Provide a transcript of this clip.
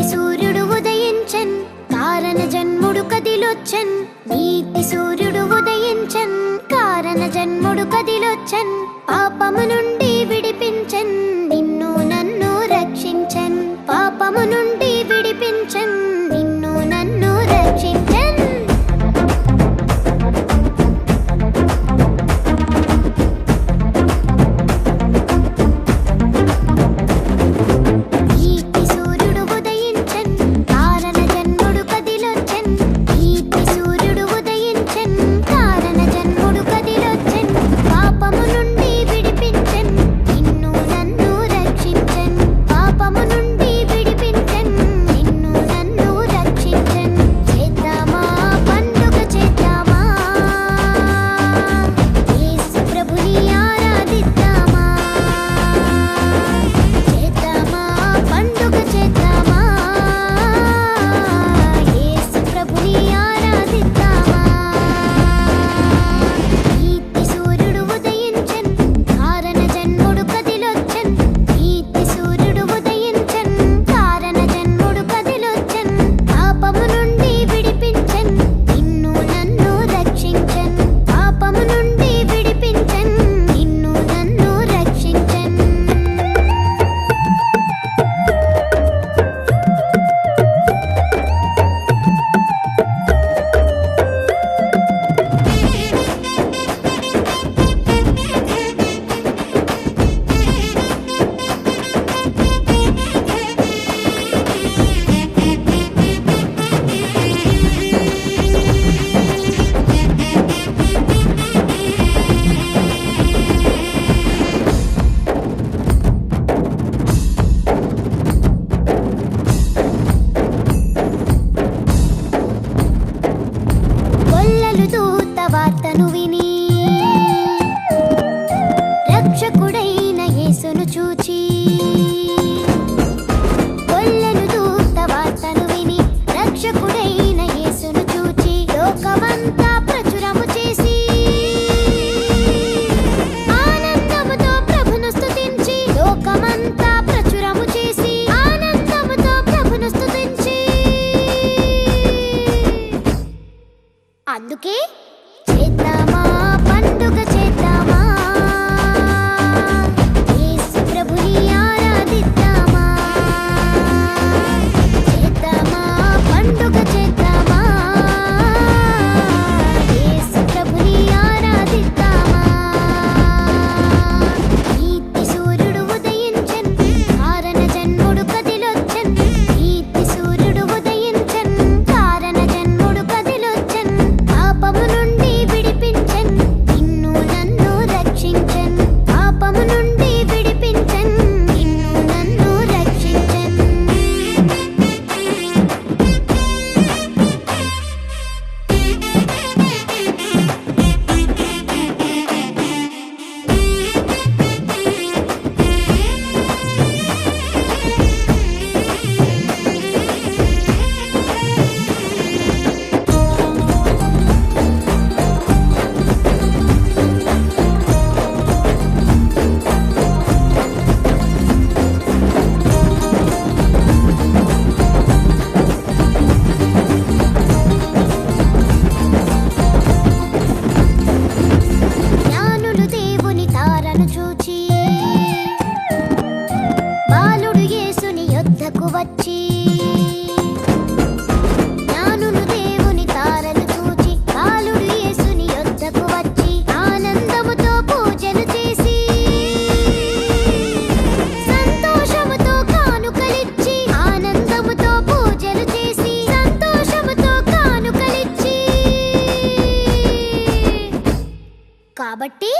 సూర్యుడు ఉదయించన్ కారణ జన్ముడు కదిలొచ్చన్. నీతి సూర్యుడు ఉదయించన్ కారణ జన్ముడు కదిలొచ్చన్. పాపము నుండి दुके? కాబట్టి